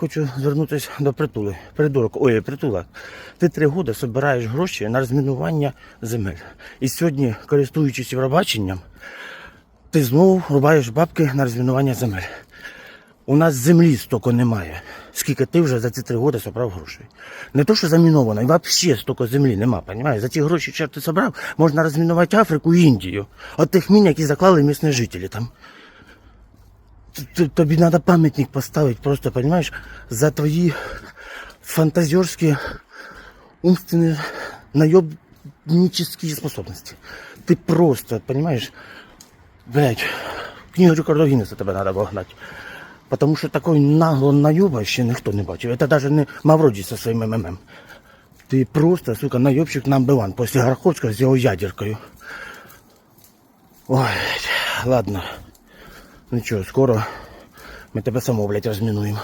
Хочу звернутися до притули. Придурок, ой, притула. Ти три роки збираєш гроші на розмінування земель. І сьогодні, користуючись Євробаченням, ти знову рубаєш бабки на розмінування земель. У нас землі стільки немає, скільки ти вже за ці три роки зібрав грошей. Не то, що заміновано, і взагалі стільки землі нема, понімаєш? За ті гроші, що ти зібрав, можна розмінувати Африку і Індію. От тих мін, які заклали місні жителі там. Тобі треба пам'ятник поставити, просто, понимаешь, за твої фантазерські умственні наебнические способности. Ти просто, понимаешь, блядь, книгу рекордов Гіннеса тебе треба вогнати. Потому що такої нагло наєба ще ніхто не бачив. Это даже не Мавроді зі своїм МММ. Ти просто, сука, наєбщик number one після Гарховського з його ядеркою. Ой, ладно. Ну чого, скоро ми тебе само, блядь, розмінуємо.